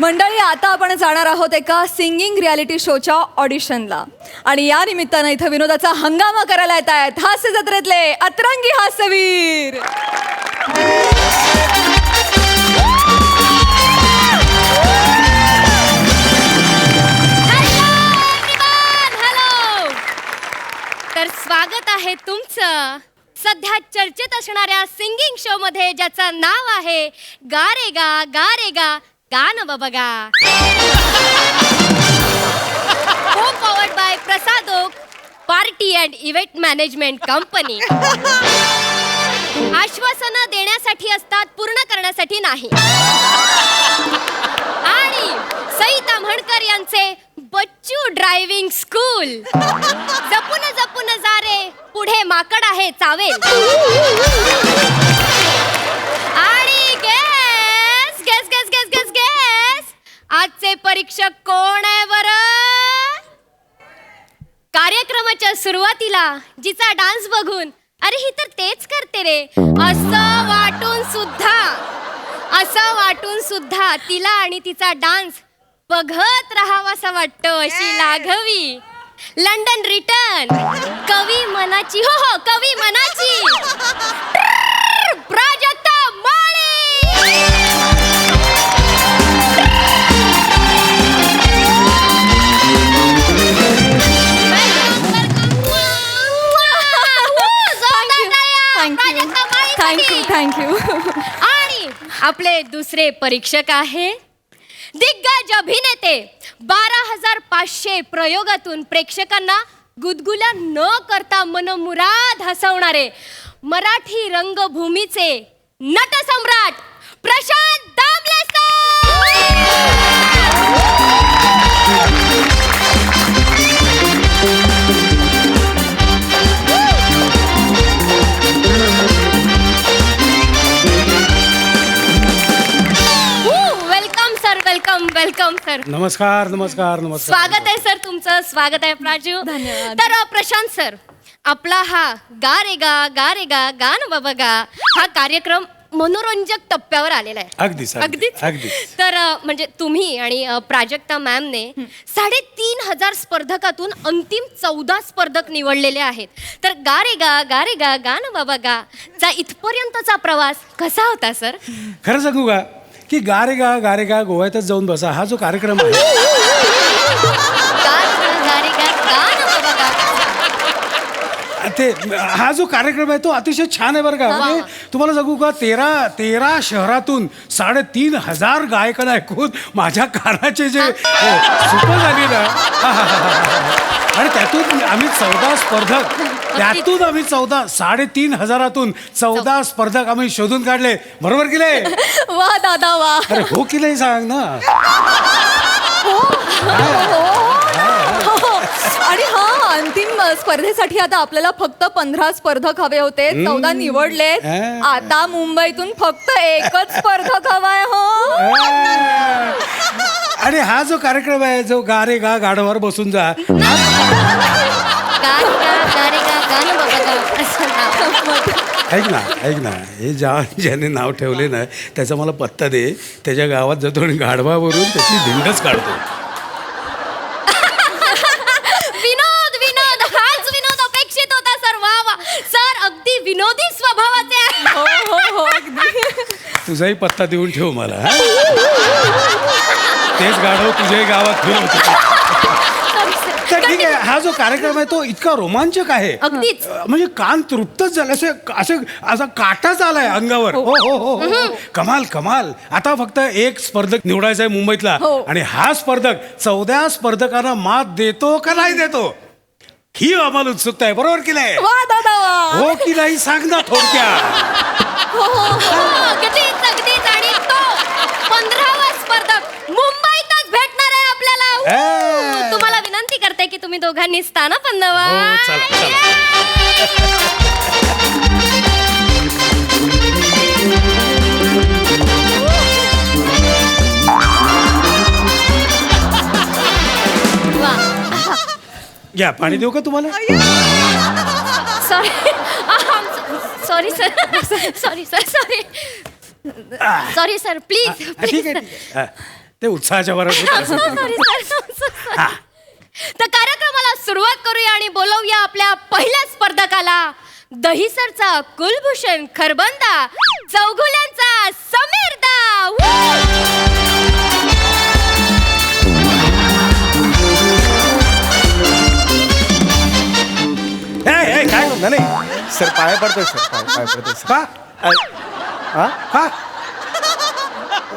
मंडळी आता आपण जाणार आहोत एका सिंगिंग रियालिटी शोच्या ऑडिशनला. आणि या निमित्तानं इथं विनोदाचा हंगामा करायला येत आहेत. हास्य जत्रेतले अतरंगी हास्यवीर. तर स्वागत आहे तुमचं. सध्या चर्चेत असणाऱ्या सिंगिंग शो मध्ये ज्याचं नाव आहे गा रे गाणं बघा. होम न powered by Prasad Oak party and event management company आश्वासनं देण्यासाठी असतात पूर्ण करण्यासाठी नाही. आणि सईता म्हणकर यांचे बच्चू ड्रायव्हिंग स्कूल. जपून जपून जा रे पुढे माकड आहे चावेल. आजचे परीक्षक कोण आहे बरं? कार्यक्रमाच्या सुरुवातीला जिचा डान्स बघून अरे ही तर तेच करते रे. असं वाटून सुद्धा असं वाटून सुद्धा तिला आणि तिचा डान्स बघत राहावासा वाटतो अशी लाघवी. London return. कवी मनाची हो हो कवी मनाची. प्राजक्ता माळी. आपले दुसरे परीक्षक आहे. दिग्गज अभिनेते बारा हजार पाचशे प्रयोगातून प्रेक्षकांना गुदगुल्या न करता मनमुराद हसवणारे मराठी रंगभूमीचे नटसम्राट Prashant दामलेकर! Welcome sir welcome welcome sir. नमस्कार नमस्कार नमस्कार. स्वागत आहे सर तुमचं. स्वागत आहे प्राजू. धन्यवाद. तर अ, प्रशांत सर आपला हा गा रे गा गा रे गा गा न बाबा गा हा कार्यक्रम मनोरंजक टप्प्यावर आलेला आहे. अगदीच, अगदीच, अगदीच. तर अ, म्हणजे तुम्ही आणि अ, प्राजक्ता मॅमने साडेतीन हजार स्पर्धकातून अंतिम चौदा स्पर्धक निवडलेले आहेत. तर गा रे गा गा रे गा गा न बाबा गा चा इथपर्यंतचा प्रवास कसा होता सर? खरं सांगू का? की गारे गा गारे गा गोव्यातच जाऊन बसा. हा जो कार्यक्रम आहे. ते हा जो कार्यक्रम आहे तो अतिशय छान आहे बरं का. म्हणजे तुम्हाला सांगू का तेरा तेरा शहरातून साडेतीन हजार गायकांना ऐकून माझ्या कानाचे जे सुख झाली ना. आणि त्यातून आम्ही चौदा स्पर्धक त्यातून आम्ही चौदा साडेतीन हजारातून चौदा स्पर्धक आम्ही शोधून काढले. बरोबर की नाही? वा दादा वा. अरे हो की नाही सांग ना? आणि हा अंतिम स्पर्धेसाठी आता आपल्याला फक्त पंधरा स्पर्धक हवे होते. चौदा निवडलेत हा. आता मुंबईतून फक्त एकच स्पर्धक हवाय हो. आणि हा जो कार्यक्रम आहे जो गारे गा गाढवावर बसून जा. ऐक ना ऐक ना. हे ज्या ज्याने नाव ठेवले ना त्याचा मला पत्ता दे. त्याच्या गावात जातो आणि गाढवावरून त्याची धिंडच काढतो विनोद विनोद हाच विनोद अपेक्षित होता सर वा वा सर अगदी विनोदी स्वभावाचे आहे. हो हो हो अगदी तुझाही पत्ता देऊन ठेव मला हा? तेच गाढव तुझ्याही गावात फिरवतो. sir. तर ठीक आहे हा जो कार्यक्रम आहे तो इतका रोमांचक आहे. अगदीच. म्हणजे कान तृप्तच झालं असे असे असा काटाच आलाय अंगावर. हो. हो हो हो कमाल कमाल. आता फक्त एक स्पर्धक निवडायचा आहे मुंबईतला. हो. आणि हा स्पर्धक चौदा स्पर्धकांना मात देतो का नाही देतो? ही आम्हाला उत्सुकता आहे. बरोबर की नाही? वा दादा. वा हो की नाही? सांग ना थोडक्यात. हो, आणि तो पंधरावा स्पर्धक मुंबईतच भेटणार आहे आपल्याला ए. तुम्हाला विनंती करते की तुम्ही दोघांनी स्थान हो, चला, चला. घ्या पाणी देऊ का तुम्हाला? Sorry sorry sir sorry sir sorry sorry sir please हा, ठीक आहे ठीक आहे. हा. ते उत्साहाच्या असेल. तर कार्यक्रमाला सुरुवात करूया आणि बोलवूया आपल्या पहिल्या स्पर्धकाला. दहीसरचा कुलभूषण खरबंदा चौघुल्यांचा समीरदा. Woo! ए, ए, काय नाही नाही. सर पाया पडतोय सर. पाय पाय पडतोय सर. का? हा? का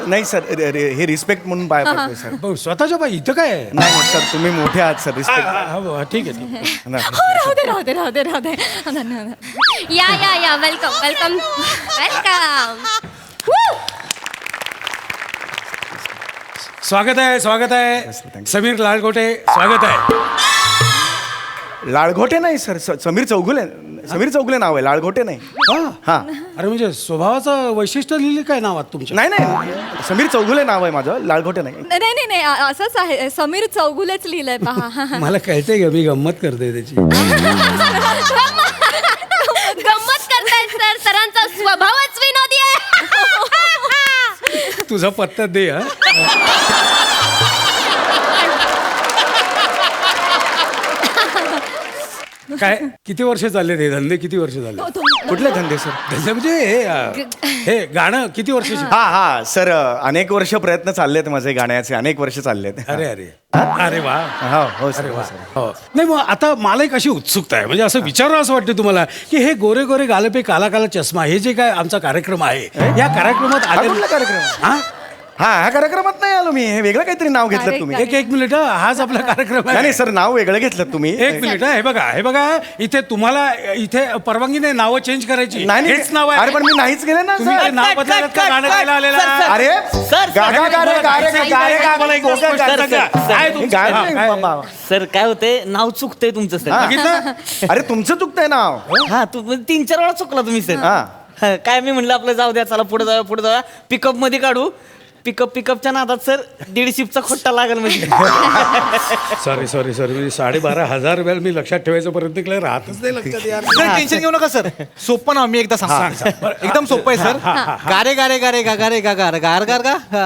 नाही सर रे- रे- हे रिस्पेक्ट म्हणून पाया पडतोय सर. भाऊ, स्वतःच्या बाई इथं काय आहे? नाही सर तुम्ही मोठे आहात सर आ, रिस्पेक्ट आ, हा, ठीक आहे ठीक आहे. हो राहू दे राहू दे राहू दे राहू दे. धन्यवाद या या या वेलकम वेलकम वेलकम स्वागत आहे स्वागत आहे. समीर लालकोटे स्वागत आहे. लाळघोटे नाही सर. स- समीर चौगुले समीर चौगुले नाव आहे लाळघोटे नाही. हा? हा. अरे म्हणजे स्वभावाचं वैशिष्ट्य लिहिले काय नावात तुमच्या? नाही नाही. समीर चौगुले नाव आहे माझं लाळघोटे नाही. नाही नाही नाही अ- असंच आहे. समीर चौगुलेच लिहिलंय पहा. मला कळतंय का मी गंमत करते त्याची. गंमत करतायत सर. सरांचा स्वभावच विनोदी आहे. तुझा पत्ता दे हा. काय? किती वर्ष चालले हे धंदे किती वर्ष झाले? कुठले धंदे सर? धंदे म्हणजे हे अ, हे गाणं किती वर्षाची हा. हा सर अनेक वर्ष प्रयत्न चाललेत माझे गाण्याचे अनेक वर्ष चाललेत. अरे अरे. अरे वा. हा हो अरे सर वा. हो, सर. हो. नाही मग आता मला एक अशी उत्सुकता आहे. म्हणजे असं विचारावं असं वाटतं तुम्हाला की हे गोरे गोरे गालपे काला काला चष्मा हे जे काय आमचा कार्यक्रम आहे या कार्यक्रमात हा आले कुठला कार्यक्रम? हा? हा ह्या कार्यक्रमात नाही आलो मी. हे वेगळं काहीतरी नाव घेतलं तुम्ही. एक एक मिनिट हा, हाच आपला कार्यक्रम नाही आहे. नाही सर नाव वेगळं घेतलं तुम्ही. एक मिनिट हा, हे बघा हे बघा इथे तुम्हाला इथे परवानगी नाही नावं चेंज करायची. नाही हेच नाव आहे. अरे पण मी नाहीच गेले ना तुम्ही ते सर नाव बदलायला का गाणं गायला आलेला अरे सर, गा गा गा रे गा रे गा गा रे गा मला एक गोष्ट गा- सांगा. सर, काय तुमचं- काय? सर काय होते नाव चुकतंय तुमचं सर. बघितलं? अरे तुमचं चुकतंय नाव. हा तू म्हणजे तीन चार वेळा चुकला तुम्ही सर. हा. हा, काय मी म्हणलं आपलं जाऊ द्या चला पुढे जाऊया पुढे जाऊया. पिकअपमध्ये काढू. पिकअप पिकअपच्या नादात सर दीड शिपचा खोट्टा लागल म्हणजे. सॉरी सॉरी सॉरी म्हणजे साडेबारा हजार वेळ मी लक्षात ठेवायचा प्रयत्न केला राहतच नाही लक्षात यार. सर टेन्शन घेऊ नका सर. सोपं नाव मी एकदा सांगतो. एकदम सोपं आहे सर. गारे गारे गारे गा गारे गा गार गार गार गा हा.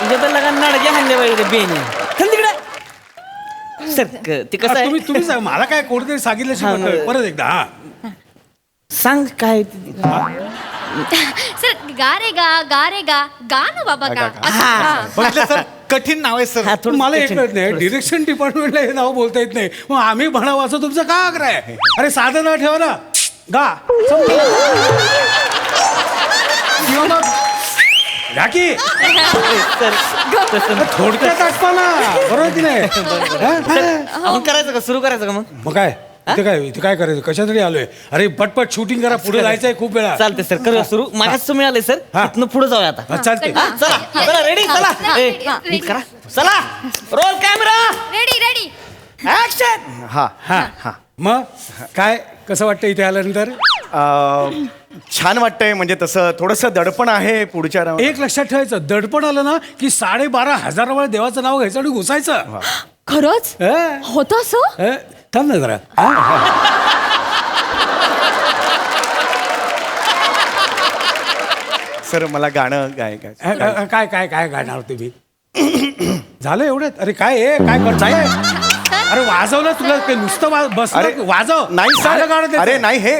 तुझ्या तर लगा नडगे हाणले पाहिजे बेने. चल तिकडे. सर क- ते कसं तुम्ही आहे? तुम्ही सांगा, मला काय कोणतरी सांगितलं परत एकदा हा. सांग काय? ते. सर गा रे गा गा रे गा गा. ना बाबा गा. असं, हा. बघितलं सर कठीण नाव आहे सर. हा, थोडं मला एक कठीण. कळत नाही डिरेक्शन डिपार्टमेंटला हे नाव बोलता येत नाही. मग आम्ही म्हणावं असं तुमचं का आग्रह आहे? अरे साधं नाव ठेवा ना. गा. संपलं. किंवा मग घ्या की. सर तसं थोडक्यात आठवा ना. बरोबर की नाही? हा? आपण करायचं का? सुरू करायचं का मग? मग काय? इथे काय इथे काय करायचं? कशासाठी आलोय? अरे पटपट शूटिंग करा पुढे जायचंय खूप वेळा. चालते सर करूया सुरू. मागास मिळाले सर. हा. इथनं पुढे जाऊया आता. हा, चालते हा, चला. चला रेडी चला. ए, नीट करा. चला. Roll camera ready ready action हा हा. हा. मग? काय? कसं वाटतं इथे आल्यानंतर? अं, छान वाटतंय. म्हणजे तसं थोडंसं दडपण आहे पुढच्या एक लक्षात ठेवायचं. दडपण आलं ना की साडेबारा हजार वेळा देवाचं नाव घ्यायचं आणि घुसायचं. खरंच? अं? होतं असं? अं? थांब ना जरा. हा? सर मला गाणं गाय काय अं, अं, काय काय काय गाणार तुम्ही? झालं एवढ्यात अरे काय आहे काय करताय? अरे वाजवलं तुला ते नुसतं वा- बस अरे वाजव. नाही झालं गाणं सर त्याचं. अरे नाही हे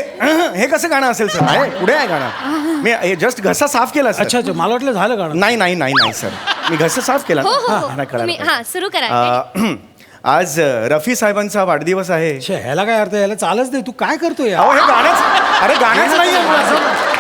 हे कसं गाणं असेल सर? आहे पुढे आहे गाणं. मी जस्ट घसा साफ केला सर. अच्छा अच्छा मला वाटलं झालं गाणं. नाही नाही नाही नाही सर. मी घसा साफ केला. हो हो हा, हो. कळालं, तुम्ही. हा सुरू करा. अं, आज अं, रफी साहेबांचा वाढदिवस आहे. छे, ह्याला काय अर्थ आहे? याला चालच नाही. तू काय करतोय अहो हे गाणंच अरे गाणंच नाहीये.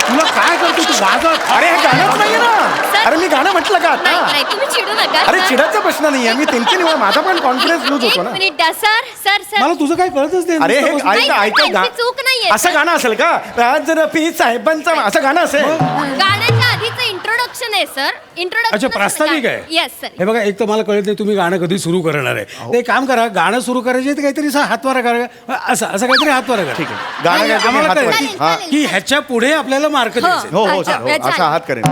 तुला काय करतो तू वाजव. अरे हे गाणंच नाहीये ना. अरे मी गाणं म्हटलं का नाही आता? नाही तुम्ही चिडू नका. अरे. चिडाचा प्रश्न नाहीये. मी तीन वेळा माझा पण कॉन्फिडन्स लूज एक होतो ना. मिनिट द्या. Sir sir sir. मला तुझं काय कळतच नाही. अरे हे नुसतं ऐका नाही, ऐका त्यांची चूक नाहीये, असं. गाणं असेल का? आज रफी साहेबांचा असं गाणं असेल. गाण्याच्या इंट्रोडक्शन आहे सर इंट्रोडक्शन अच्छा प्रास्ताविक आहे? येस सर हे बघा एक तर मला कळत नाही तुम्ही गाणं कधी सुरू करणार आहे. ते काम करा गाणं सुरू करायचे तर काहीतरी असं हातवारा करा. असं असं काहीतरी हातवारा करा. ठीक आहे. गाणं हा. चालेल. की ह्याच्या पुढे आपल्याला मार्क द्यायचे हो हो अच्छा, सर हो, अच्छा. असा हात करेन.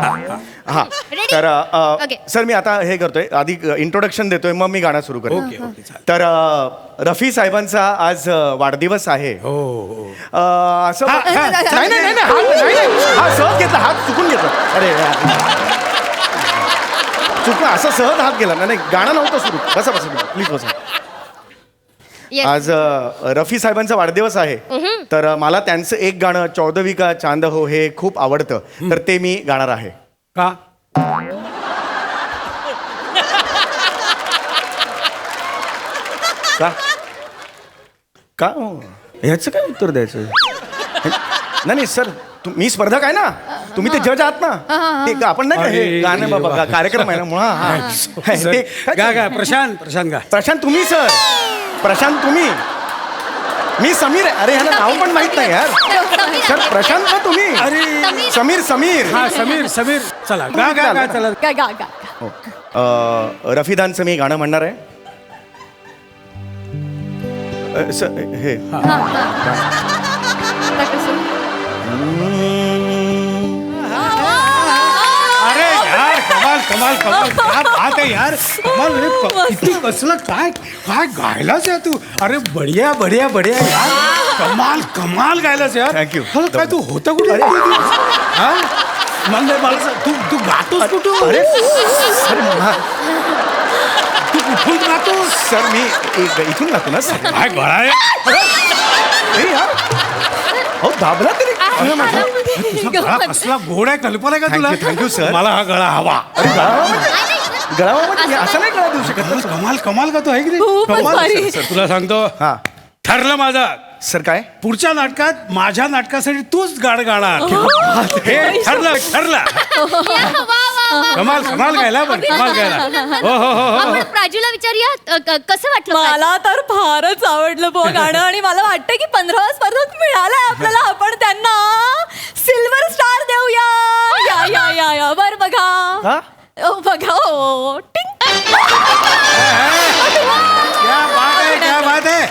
हा Ready? तर अ, Okay. सर मी आता हे करतोय. आधी इंट्रोडक्शन देतोय मग मी गाणं सुरू करतो ओके ओके चालेल. तर अ, रफी साहेबांचा आज वाढदिवस आहे. हो हो. अ, असं. नाही नाही नाही नाही, हात नाही, नाही. हा सहज घेतला हात चुकून घेतला. अरे. चुकून असं सहज हात गेला. नाही नाही, गाणं नव्हतं सुरू. बसा बसा प्लीज बसा. Yes. आज अ, रफी साहेबांचा वाढदिवस आहे. तर अ, मला त्यांचं एक गाणं चौदवी का चांद हो हे खूप आवडतं. तर ते मी गाणार आहे. का? का? का हो? ह्याचं काय उत्तर द्यायचं? नाही नाही सर तु- मी स्पर्धक आहे ना. तुम्ही ते जज आहात ना. ते आपण नाही का हे अरे. गाणं बाबा कार्यक्रम आहे ना मुळा हा. सर, ते- गा गा प्रशांत प्रशांत गा. प्रशांत तुम्ही सर. प्रशांत तुम्ही. मी समीर आहे. अरे ह्याला नाव पण माहीत नाही यार. सर. प्रशांत ना तुम्ही? अरे. समीर समीर. हा समीर समीर. चला गा गा गा चला. गा गा गा. हो. अ, रफीदांचं मी गाणं म्हणणार आहे. अ, स- हे. आता कसं? अरे यार कमाल कमाल कमाल. क्या बात है यार. कमाल रे क- किती कसलं काय काय गायलाच यार तू? अरे बढिया बढिया बढिया यार. कमाल कमाल गायलाच यार. Thank you. खरं काय तू होतं कुठे? हा? म्हणजे मला सांग, तू तू गातोस कुठून? अरे अरे हा, कुठून गातोस सर मी इ- इथून जातो ना सर काय गळा आहे? अरे यार हो दाबला तरी अरे माझा तुझा गळा कसला गोड आहे कल्पना आहे का Thank तुला you, thank you, sir. मला हा गळा हवा अरे गळावा म्हणजे गळावा म्हणजे मी असं नाही गळा देऊ शकत कमाल कमाल कमाल का तो आहे की नाही खूपच कमाल भारी. सर, तुला सांगतो हा ठरलं माझं सर काय पुढच्या नाटकात माझ्या नाटकासाठी तूच गाणं गाणार हे ठरलं ठरलं या, वा. कमाल कमाल गायला पण कमाल गायला. हो हो हो हो. आपण प्राजूला विचारूया अ, क- कसं वाटलं प्राजू? मला तर फारच आवडलं बुवा गाणं आणि मला वाटतं की पंधरावा स्पर्धक मिळालाय आपल्याला. आपण त्यांना सिल्वर स्टार देऊया. या या या या. बर बघा. हा? ओ, बघा ओ टिंग. क्या बात आहे क्या बात आहे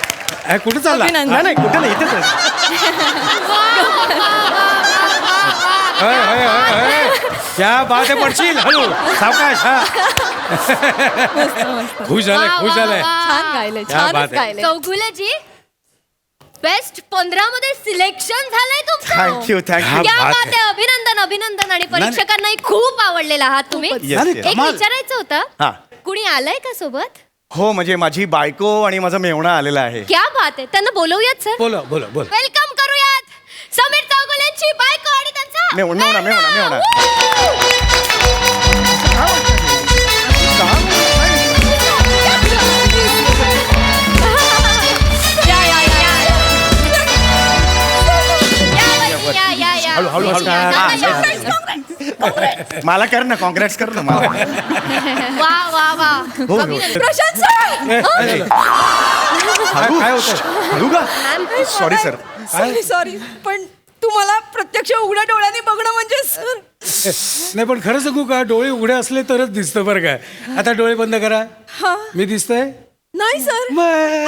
ए, कुठे चालला? अभिनंदन. नाही नाही कुठे नाही इथेच आहे. होय, होय, होय, होय. क्या बात आहे पडशील हळू. सावकाश हा. खुश झालंय वा, खुश वा, झालंय वा. छान गायले क्या बात छानच आहे. गायले चौगुलेजी बेस्ट पंधरा मध्ये सिलेक्शन झालंय तुमचं. थँक्यू क्या थँक्यू क्या बात बात आहे अभिनंदन अभिनंदन. आणि परीक्षकांनाही खूप आवडलेला आहात तुम्ही. Yes, झाली yes. एक कमाल. विचारायचं हा. होतं कुणी आलंय का सोबत? हो म्हणजे माझी बायको आणि माझा मेवणा आलेला आहे. क्या बात आहे. त्यांना बोलवूयात सर बोला बोला बोला. वेलकम करूयात. समीर चौगुलेंची बायको आणि त्यांचा मेवणा, मेवणा, मेवणा, मेवणा. हळू, हळू, हळू. मला कर ना कॉंग्रॅट्स कर ना मला वा वा वा हो. प्रशांत सर काय हळू का सॉरी सर सॉरी सॉरी पण तुम्हाला प्रत्यक्ष उघड्या डोळ्यांनी बघणं म्हणजे सर नाही पण खरं सांगू का? डोळे उघडे असले तरच दिसतं बरं काय आता डोळे बंद करा. हा. मी दिसतोय? नाही सर. मग.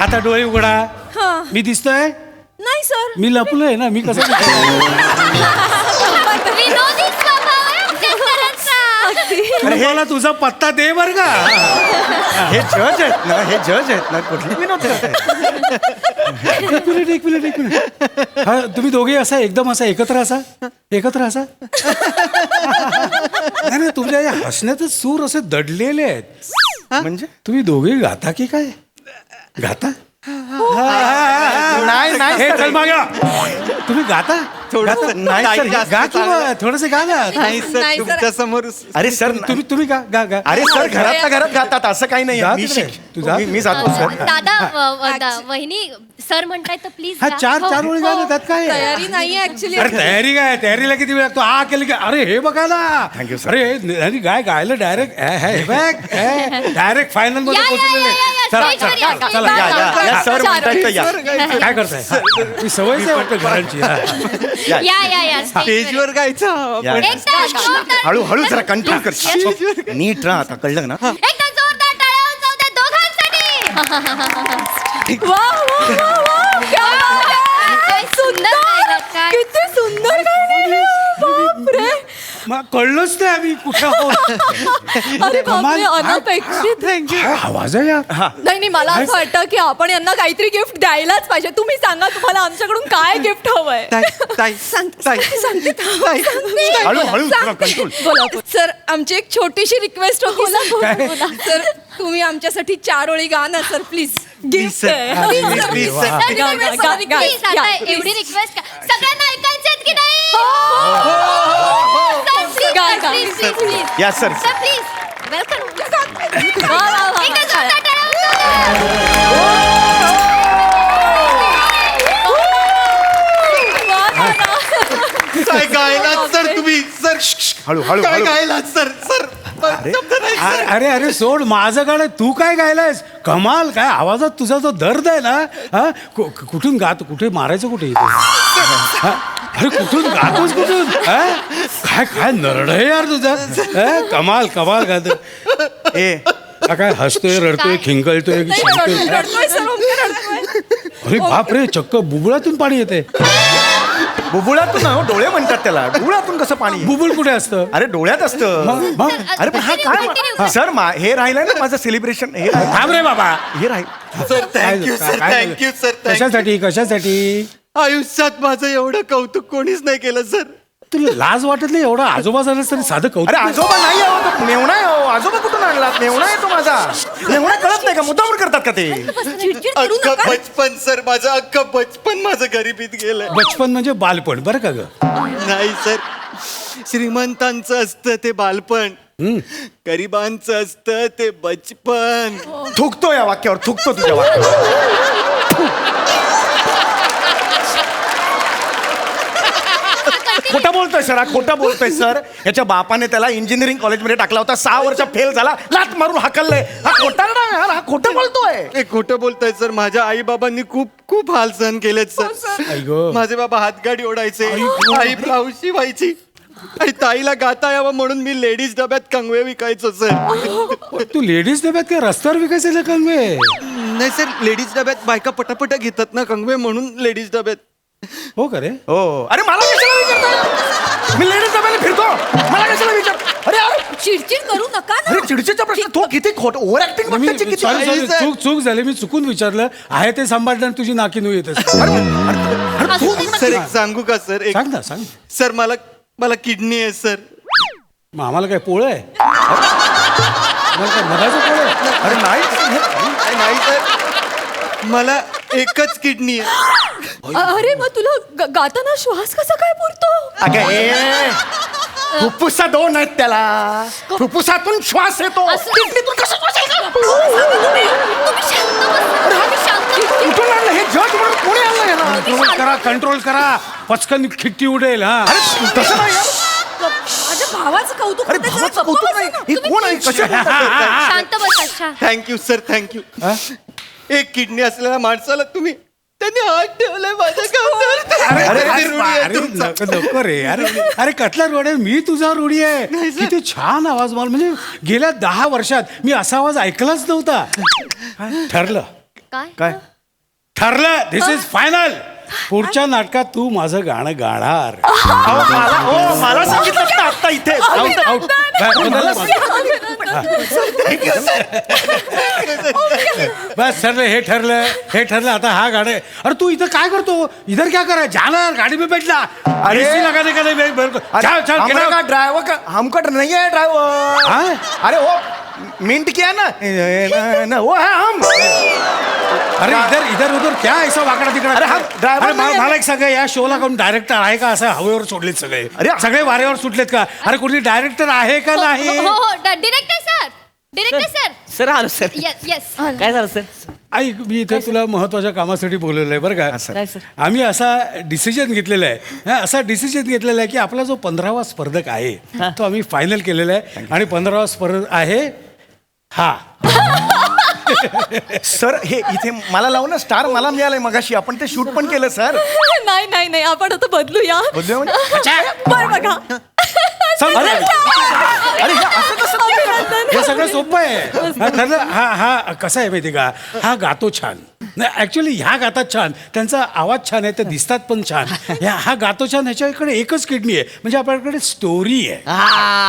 आता डोळे उघडा. हा. मी दिसतोय? नाही सर. मी लपलोय ना मी कसं दिसतोय? विनोदी सरांचा. तू मला तुझा पत्ता दे बर का. हे जज आहेत ना हे जज आहेत ना कुठले विनोद? एक मिनिट एक मिनिट एक मिनिट. हा तुम्ही दोघे असा एकदम असा एकत्र असा? एकत्र असा? नाही नाही तुमच्या या हसण्याचे सूर असे दडलेले आहेत. म्हणजे? तुम्ही दोघे गाता की काय? गाता? नाही नाही हे. चल मागे. तुम्ही गाता? थोडंसं नाही sir, जास्त गा किंवा थोडस गा ना नाही सर नाही. तुमच्यासमोर अरे सर तुम्ही तुम्ही गा गा गा अरे सर घरातल्या घरात गातात असं काही नाही जा मी तिकडे. शिक- तू जा. मी- जातो सर. दादा व- व- दा- वहिनी सर म्हणताय तर प्लीज हा चार चार ओळी गा ना, त्यात काय आहे? तयारी नाही ऍक्च्युली अरे तयारी काय तयारीला किती वेळ लागतो? हा केली की अरे हे बघा ना. Thank you, sir. अरे हे- अरे गाय गायलं डायरेक्ट डायरेक्ट फायनलमध्ये या, या, पोहोचलेले या, या, या, चला stage वर चला, या, चला stage या, वर या, या. या सर म्हणतायत तर या. काय करताय? हा, मी वाटतं घरांची हा. या. या या या. stage वर. स्टेजवर गायचं या. एकदा जोरदार- हळू हळू जरा कंट्रोल कर. नीट राहा आता कळलं ना? एकदा जोरदार टाळ्या वाजवू द्या दोघांसाठी वा वा वा वा क्या बात आहे. काय सुंदर गायलात, काय. किती सुंदर गायलेलं. बापरे मग कळलंच नाही आम्ही कुठं. अरे. बापरे अनपेक्षित काय आवाज आहे यार नाही नाही मला असं वाटतं की आपण यांना काहीतरी गिफ्ट द्यायलाच पाहिजे तुम्ही सांगा तुम्हाला आमच्याकडून काय गिफ्ट हवंय ताई ताई ताई ताई हळू हळू कंट्रोल सर आमची एक छोटीशी रिक्वेस्ट होती सर तुम्ही आमच्यासाठी चार ओळी गा ना सर प्लीज गिफ्ट please, आता please. एवढी रिक्वेस्ट सगळ्यांना ऐकायचे की नाही. प्लीज प्लीज प्लीज या सर प्लीज वेलकम वाजवा. वा, वा, वा. काय गायलात सर तुम्ही सर हळू हळू काय हळू. गायलात सर सर शब्द नाही, सर. अ- अरे अरे सोड माझं गाणं तू काय गायलायस कमाल काय आवाजात तुझा जो दर्द आहे ना हा कु- कुठून गात कुठे मारायचं कुठे इथे हा? अरे कुठून गातोस कुठून हा? काय काय नरड आहे यार तुझा हा? कमाल कमाल गात ए हा काय हसतोय रडतोय? खिंकळतोय नाही, शिंकतोय. रडतोय, रडतोय सर, ओके, रडतोय. अरे बापरे चक्क बुबुळातून पाणी येते बुबुळातून ना, हो, डोळे म्हणतात त्याला. बुबुळातून कसं पाणी बुबुळ कुठे असतं? अरे डोळ्यात असतं. मग मग? अरे पण हा Continue, काय. सर मा हे राहिलंय ना माझं सेलिब्रेशन हे राहिलं. थांब रे बाबा. हे राहील सर काय- थँक्यू काय- सर काय झालं? थँक्यू सर थँक्यू कशासाठी कशासाठी? आयुष्यात माझं एवढं कौतुक कोणीच नाही केलं सर तुला लाज वाटत नाही एवढा आजोबा झालास तरी साधं कौतुक अरे आजोबा नाही आहो तो मेवणा आहे हो आजोबा कुठून आणलात मेवणा आहे तो माझा. मेवणा कळत नाही का? मुद्दावर करतात का ते? चिडचिड करू अख्खं नका बचपन सर माझं अख्खं बचपन माझं गरिबीत गेलंय. बचपन म्हणजे बालपण बरं का ग? नाही सर. श्रीमंतांचं असतं ते बालपण. गरिबांचं असतं ते बचपन. थुकतो या वाक्यावर थुकतो तुझ्या वाक्यावर. खोटं बोलतोय सर. हा खोटं बोलतोय सर. याच्या बापाने त्याला इंजिनिअरिंग कॉलेजमध्ये टाकला होता. सहा वर्ष फेल झाला. लात मारून हाकललंय. हा खोटा नाही यार, हा खोटं बोलतोय. हे खोटं बोलताय सर. माझ्या आई बाबांनी खूप खूप हाल सहन केलेत सर. गं. माझे बाबा हातगाडी ओढायचे. आई ब्लाऊज शिवायची आणि ताईला गाता यावं म्हणून मी लेडीज डब्यात कंगवे विकायचो सर. तू लेडीज डब्यात काय रस्त्यावर विकायचे ना कंगवे? नाही सर. लेडीज डब्यात बायका पटापट घेतात ना कंगवे म्हणून लेडीज डब्यात. हो का रे? हो. अरे मला कशाला विचारताय मी लेडीज डब्याने फिरतो. मला कशाला विचार अरे अरे. चिडचिड करू नका ना. अरे चिडचिडचा प्रश्न तो किती खोट ओव्हर ऍक्टिंग मी किती sorry, sorry, आहे, sir. चूक चूक झाली. मी चुकून विचारलं. आहे ते सांभाळताना तुझी नाकी नू येत. असते. अरे तू सर एक सांगू का सर? एक सांग ना सांग सर मला मला किडनी आहे सर. मग आम्हाला काय पोळ आहे? आम्हाला काय मधाचं पोळ आहे? अरे नाही. नाही नाही, सर. मला एकच किडनी आहे अरे मग तुला ग- गाताना श्वास कसा काय पुरतो अगं ए फुफ्फुसा दोन आहेत त्याला फुफ्फुसातून श्वास येतो असं- किडनीतून कसा श्वास येतो? तुम्ही शांत बसा. तुम्ही शांत बसा. कुठून आणलं हे जग म्हणून कोणी आणलं याला कंट्रोल करा कंट्रोल करा पचकन खिट्टी उडेल हा अरे तसं नाही यार. माझ्या भावाचं कौतुक अरे होतंय, जरा भावाचं गप्प कौतुक बसा नाही ना. हे कोण आहे कशा बोलतात? शांत बसा शांत. Thank you sir thank you? एक किडनी असलेल्या माणसाला तुम्ही त्यांनी हात ठेवलाय माझ्या. अरे अरे, अरे, किती रूढी आहे अरे, तुमचा. नको नको रे अरे अरे कटला रोड आहे मी तुझा रूढी आहे. किती छान आवाज मला म्हणजे गेल्या दहा वर्षात मी असा आवाज ऐकलाच नव्हता. ठरलं. काय? काय? ठरलं. दिस इज फायनल पुढच्या नाटकात तू माझं गाणं गाणार. अहो, मला हो मला सांगितलं ना आता इथे. बस ठरलं हे ठरलं हे ठरलं आता हा आहे. अरे तू इथं काय करतो इधर क्या कर जाना गाडी में बैठला अरे अरे. लगाने का ड्राइवर का हमका नहीं है ड्राइवर हाँ? अरे वो मिंट किया ना, ना वो है हम अरे इधर इधर उधर क्या ऐसा वाकडा तिकडा? अरे हा driver नाही आहे. मला एक सांगा या शोला कोण डायरेक्टर आहे का? असं हवेवर सोडलेत सगळे. अरे- सगळे वाऱ्यावर सुटलेत का? अरे कुठली डायरेक्टर आहे का नाही? हो हो director sir director sir sir आलो सर येस येस काय झालं सर ऐक मी इथे तुला महत्त्वाच्या कामासाठी बोलवलं आहे बरं काय का सर? आम्ही असा डिसिजन घेतलेला आहे. हा, असा डिसिजन घेतलेला आहे की आपला जो पंधरावा स्पर्धक आहे तो आम्ही फायनल केलेला आहे. आणि पंधरावा स्पर्धक आहे हा. सर हे इथे मला लावून ना स्टार मला मिळालंय मगाशी. आपण ते शूट पण केलं सर. नाही नाही नाही. आपण आता बदलूया. बदलूया म्हणजे? बर बघा. अरे हे असं कसं अभिनंदन हे सगळं सोपं आहे. हा, ठरलं हा हा कसा आहे माहिती का हा गातो छान. नाही ऍक्च्युली ह्या गातात छान त्यांचा आवाज छान आहे ते दिसतात पण छान ह्या हा गातो छान ह्याच्याकडे एकच किडनी आहे म्हणजे आपल्याकडे स्टोरी आहे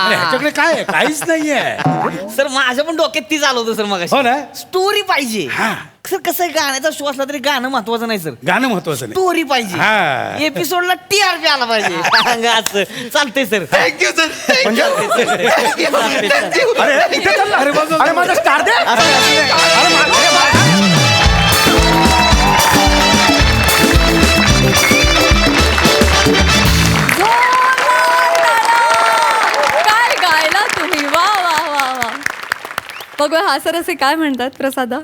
ह्याच्याकडे काय आहे काहीच नाही आहे सर माझ्या पण डोक्यात ती चालवतं सर मग हो ना? स्टोरी पाहिजे हा. सर कसं आहे गाण्याचा शो असला तरी गाणं महत्वाचं नाही सर गाणं महत्वाचं नाही स्टोरी हा. पाहिजे एपिसोडला टीआरपी आला पाहिजे सांगा असं. चालतंय सर थँक्यू सर म्हणजे अरे इथे चल ना. अरे बघ, बघ, अरे माझा स्टार दे अरे मा- अरे मा- बघू हा सर असे काय म्हणतात प्रसादा.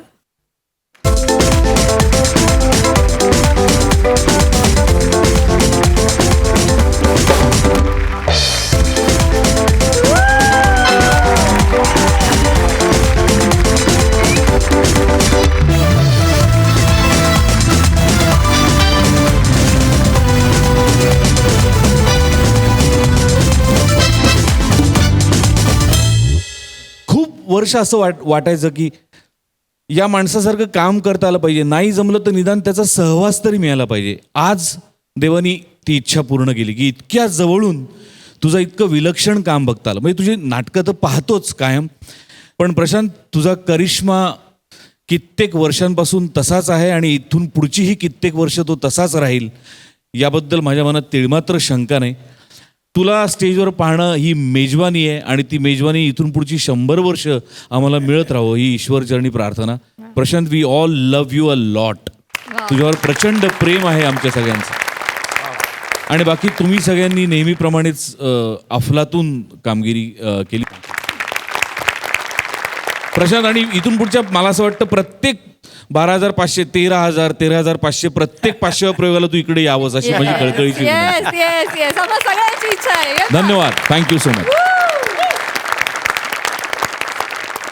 वर्ष असं वाट वाटायचं की या माणसासारखं काम करता आलं पाहिजे. नाही जमलं तर निदान त्याचा सहवास तरी मिळाला पाहिजे. आज देवानी ती इच्छा पूर्ण केली की इतक्या जवळून तुझं इतकं विलक्षण काम बघता आलं. म्हणजे तुझी नाटकं तर पाहतोच कायम. पण प्रशांत तुझा करिश्मा कित्येक वर्षांपासून तसाच आहे आणि इथून पुढचीही कित्येक वर्ष तो तसाच राहील याबद्दल माझ्या मनात तिळमात्र शंका नाही. तुला स्टेजवर पाहणं ही मेजवानी आहे आणि ती मेजवानी इथून पुढची शंभर वर्ष आम्हाला मिळत राहावं ही ईश्वरचरणी प्रार्थना. Prashant we all love you a lot तुझ्यावर प्रचंड प्रेम आहे आमच्या सगळ्यांचं. आणि बाकी तुम्ही सगळ्यांनी नेहमीप्रमाणेच अफलातून कामगिरी केली. प्रशांत आणि इथून पुढच्या मला असं वाटतं प्रत्येक बारा हजार पाचशे तेरा हजार तेरा हजार पाचशे प्रत्येक पाचशे प्रयोगाला तू इकडे यावंस अशी माझी कळकळीची विनंती. येस येस येस आम्हा सगळ्यांची इच्छा आहे. Yes. धन्यवाद. Thank you so much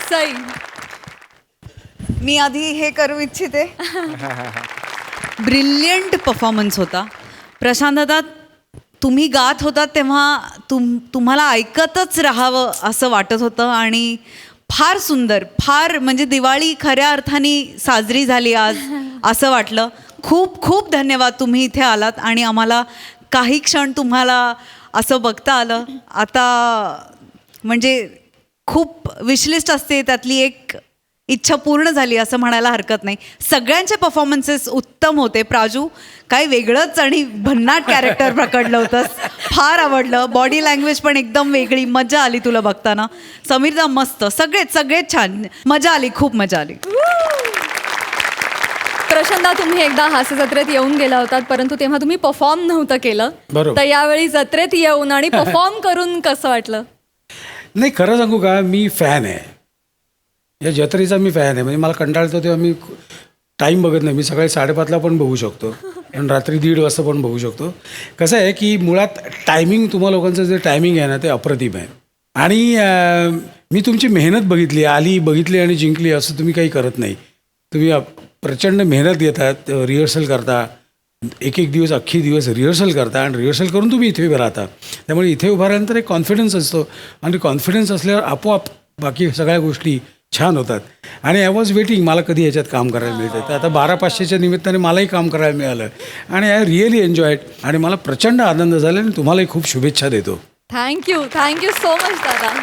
Sai. मी आधी हे करू इच्छिते. ब्रिलियंट परफॉर्मन्स होता. प्रशांत दादा तुम्ही गात होता तेव्हा तुम तुम्हाला ऐकतच राहावं असं वाटत होतं आणि फार सुंदर फार म्हणजे दिवाळी खऱ्या अर्थाने साजरी झाली आज असं वाटलं. खूप खूप धन्यवाद तुम्ही इथे आलात आणि आम्हाला काही क्षण तुम्हाला असं बघता आलं. आता म्हणजे खूप विशलिस्ट असते त्यातली एक इच्छा पूर्ण झाली असं म्हणायला हरकत नाही. सगळ्यांचे परफॉर्मन्सेस उत्तम होते. प्राजू काय वेगळंच आणि भन्नाट कॅरेक्टर प्रकडलं होतंस. फार आवडलं. बॉडी लँग्वेज पण एकदम वेगळी. मजा आली तुला बघताना. समीरदा मस्त. सगळेच सगळेच छान. मजा आली खूप मजा आली. प्रशांता तुम्ही एकदा हास्य जत्रेत येऊन गेला होतात परंतु तेव्हा तुम्ही परफॉर्म नव्हतं केलं. बरोबर. तर यावेळी जत्रेत येऊन आणि परफॉर्म करून कसं वाटलं? नाही खरं सांगू का? मी फॅन आहे. या जत्रेचा मी फॅन आहे. म्हणजे मला कंटाळतो तेव्हा मी टाईम बघत नाही. मी सकाळी साडेपाचला पण बघू शकतो. आणि रात्री दीड वाजता पण बघू शकतो. कसं आहे की मुळात टायमिंग तुम्हा लोकांचं जे टायमिंग आहे ना ते अप्रतिम आहे. आणि मी तुमची मेहनत बघितली आली बघितली आणि जिंकली असं तुम्ही काही करत नाही. तुम्ही प्रचंड मेहनत घेतात रिहर्सल करता. एक एक दिवस अख्खी दिवस रिहर्सल करता आणि रिहर्सल करून तुम्ही इथे उभे राहता. त्यामुळे इथे उभा राहिल्यानंतर एक कॉन्फिडन्स असतो. आणि कॉन्फिडन्स असल्यावर आपोआप बाकी सगळ्या गोष्टी छान होतात. आणि आय वॉज वेटिंग मला कधी याच्यात काम करायला मिळतं तर आता बारा पाचशेच्या निमित्ताने मलाही काम करायला मिळालं. आणि आय रिअली एन्जॉय आणि मला प्रचंड आनंद झाला आणि तुम्हालाही खूप शुभेच्छा देतो. थँक्यू थँक्यू सो मच दादा.